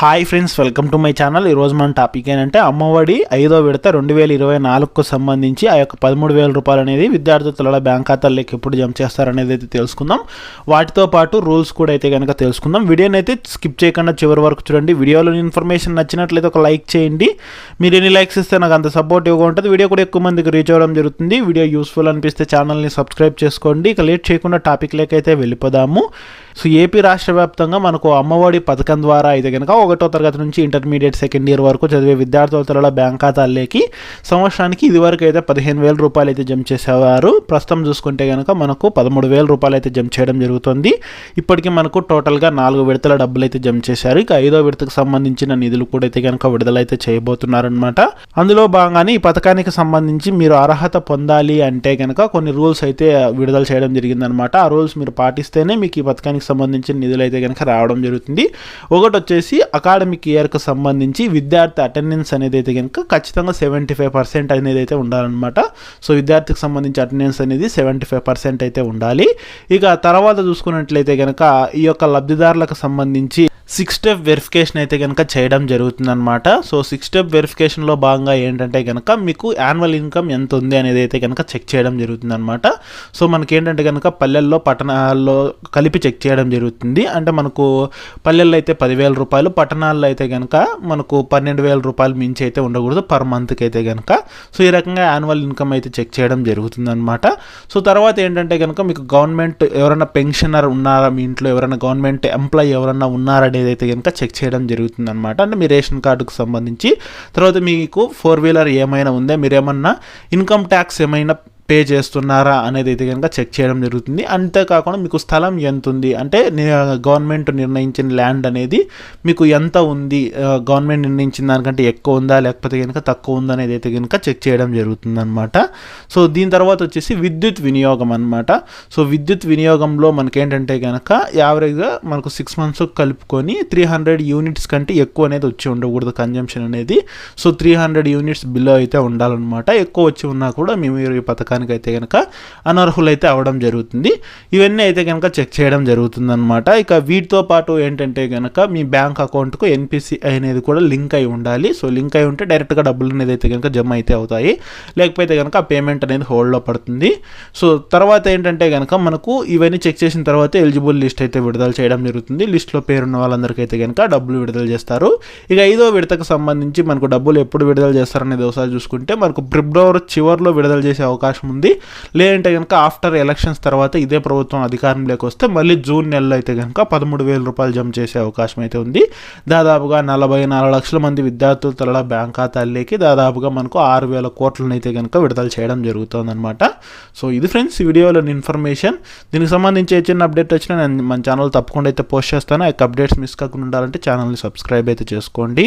Hi friends welcome to my channel ఈరోజు మన topic ఏంటంటే అమ్మఒడి ఐదో విడత రెండు వేల ఇరవై నాలుగుకు సంబంధించి ఆ యొక్క పదమూడు వేల రూపాయలు అనేది విద్యార్థుల బ్యాంక్ ఖాతాల్లోకి ఎప్పుడు జమ చేస్తారనేది అయితే తెలుసుకుందాం. వాటితో పాటు రూల్స్ కూడా అయితే కనుక తెలుసుకుందాం. వీడియోని అయితే స్కిప్ చేయకుండా చివరి వరకు చూడండి. వీడియోలో ఇన్ఫర్మేషన్ నచ్చినట్లయితే ఒక లైక్ చేయండి. మీరు ఎన్ని లైక్స్ ఇస్తే నాకు అంత సపోర్ట్ ఇవ్వగా ఉంటుంది. వీడియో కూడా ఎక్కువ మందికి రీచ్ అవ్వడం జరుగుతుంది. వీడియో యూస్ఫుల్ అనిపిస్తే ఛానల్ని సబ్స్క్రైబ్ చేసుకోండి. ఇక లేట్ చేయకుండా టాపిక్ అయితే వెళ్ళిపోదాము. సో ఏపీ రాష్ట్ర వ్యాప్తంగా మనకు అమ్మఒడి పథకం ద్వారా అయితే కనుక ఒకటో తరగతి నుంచి ఇంటర్మీడియట్ సెకండ్ ఇయర్ వరకు చదివే విద్యార్థుల తరల బ్యాంక్ ఖాతాల్లోకి సంవత్సరానికి ఇదివరకు అయితే పదిహేను వేల రూపాయలు అయితే జమ చేసేవారు. ప్రస్తుతం చూసుకుంటే కనుక మనకు పదమూడు వేల రూపాయలు అయితే జమ చేయడం జరుగుతుంది. ఇప్పటికీ మనకు టోటల్గా నాలుగు విడతల డబ్బులు అయితే జమ చేశారు. ఇక ఐదో విడతకు సంబంధించిన నిధులు కూడా అయితే కనుక విడుదలైతే చేయబోతున్నారనమాట అందులో భాగంగానే ఈ పథకానికి సంబంధించి మీరు అర్హత పొందాలి అంటే కనుక కొన్ని రూల్స్ అయితే విడుదల చేయడం జరిగిందనమాట ఆ రూల్స్ మీరు పాటిస్తేనే మీకు ఈ పథకానికి సంబంధించిన నిధులు అయితే కనుక రావడం జరుగుతుంది. ఒకటి వచ్చేసి అకాడమిక్ ఇయర్కి సంబంధించి విద్యార్థి అటెండెన్స్ అనేది అయితే కనుక ఖచ్చితంగా సెవెంటీ ఫైవ్ పర్సెంట్ అనేది అయితే ఉండాలన్నమాట. సో విద్యార్థికి సంబంధించి అటెండెన్స్ అనేది సెవెంటీ ఫైవ్ పర్సెంట్ అయితే ఉండాలి. ఇక తర్వాత చూసుకున్నట్లయితే కనుక ఈ యొక్క లబ్ధిదారులకు సంబంధించి సిక్స్ స్టెప్ వెరిఫికేషన్ అయితే కనుక చేయడం జరుగుతుందన్నమాట. సో సిక్స్ స్టెప్ వెరిఫికేషన్లో భాగంగా ఏంటంటే కనుక మీకు యాన్యువల్ ఇన్కమ్ ఎంత ఉంది అనేది అయితే కనుక చెక్ చేయడం జరుగుతుందన్నమాట. సో మనకి ఏంటంటే కనుక పల్లెల్లో పట్టణాల్లో కలిపి చెక్ చేయడం జరుగుతుంది. అంటే మనకు పల్లెల్లో అయితే పదివేల రూపాయలు పట్టణాల్లో అయితే కనుక మనకు పన్నెండు వేల రూపాయలు మించి అయితే ఉండకూడదు పర్ మంత్కి అయితే కనుక సో ఈ రకంగా యాన్యువల్ ఇన్కమ్ అయితే చెక్ చేయడం జరుగుతుందనమాట సో తర్వాత ఏంటంటే కనుక మీకు గవర్నమెంట్ ఎవరైనా పెన్షనర్ ఉన్నారా మీ ఇంట్లో ఎవరైనా గవర్నమెంట్ ఎంప్లాయీ ఎవరైనా ఉన్నారా అనేది అయితే కనుక చెక్ చేయడం జరుగుతుంది అనమాట అంటే మీ రేషన్ కార్డుకు సంబంధించి. తర్వాత మీకు ఫోర్ వీలర్ ఏమైనా ఉందే? మీరు ఏమన్నా ఇన్కమ్ ట్యాక్స్ ఏమైనా పే చేస్తున్నారా అనేది అయితే కనుక చెక్ చేయడం జరుగుతుంది. అంతేకాకుండా మీకు స్థలం ఎంత ఉంది అంటే గవర్నమెంట్ నిర్ణయించిన ల్యాండ్ అనేది మీకు ఎంత ఉంది? గవర్నమెంట్ నిర్ణయించిన దానికంటే ఎక్కువ ఉందా? లేకపోతే కనుక తక్కువ ఉందా? అనేది అయితే కనుక చెక్ చేయడం జరుగుతుంది అనమాట సో దీని తర్వాత వచ్చేసి విద్యుత్ వినియోగం అనమాట సో విద్యుత్ వినియోగంలో మనకేంటంటే కనుక యావరేజ్గా మనకు సిక్స్ మంత్స్ కలుపుకొని త్రీ హండ్రెడ్ యూనిట్స్ కంటే ఎక్కువ అనేది వచ్చి ఉండకూడదు కన్జంప్షన్ అనేది. So three hundred units below అయితే ఉండాలన్నమాట. ఎక్కువ వచ్చి ఉన్నా కూడా మేము ఈ పథకాన్ని అయితే కనుక అనర్హులైతే అవడం జరుగుతుంది. ఇవన్నీ అయితే కనుక చెక్ చేయడం జరుగుతుంది అనమాట ఇక వీటితో పాటు ఏంటంటే కనుక మీ బ్యాంక్ అకౌంట్కు ఎన్పిసి అనేది కూడా లింక్ అయి ఉండాలి. సో లింక్ అయి ఉంటే డైరెక్ట్గా డబ్బులు అనేది అయితే కనుక జమ అయితే అవుతాయి. లేకపోతే కనుక ఆ పేమెంట్ అనేది హోల్డ్లో పడుతుంది. సో తర్వాత ఏంటంటే కనుక మనకు ఇవన్నీ చెక్ చేసిన తర్వాత ఎలిజిబుల్ లిస్ట్ అయితే విడుదల చేయడం జరుగుతుంది. లిస్ట్లో పేరున్న వాళ్ళందరికీ అయితే కనుక డబ్బులు విడుదల చేస్తారు. ఇక ఐదో విడతకు సంబంధించి మనకు డబ్బులు ఎప్పుడు విడుదల చేస్తారనేది ఒకసారి చూసుకుంటే మనకు ఫిబ్రవరి చివరిలో విడుదల చేసే అవకాశం ఉంది లేదంటే కనుక ఆఫ్టర్ ఎలక్షన్స్ తర్వాత ఇదే ప్రభుత్వం అధికారంలోకి వస్తే మళ్ళీ జూన్ నెలలో అయితే కనుక పదమూడు వేల రూపాయలు జమ చేసే అవకాశం అయితే ఉంది. దాదాపుగా నలభై నాలుగు లక్షల మంది విద్యార్థుల తల బ్యాంక్ ఖాతాల్లోకి దాదాపుగా మనకు ఆరు వేల కోట్లను అయితే కనుక విడుదల చేయడం జరుగుతుందన్నమాట. సో ఇది ఫ్రెండ్స్ ఈ వీడియోలోని ఇన్ఫర్మేషన్. దీనికి సంబంధించి ఏ చిన్న అప్డేట్ వచ్చినా నేను మన ఛానల్ తప్పకుండా అయితే పోస్ట్ చేస్తాను. ఆ అప్డేట్స్ మిస్ కాకుండా ఉండాలంటే ఛానల్ని సబ్స్క్రైబ్ అయితే చేసుకోండి.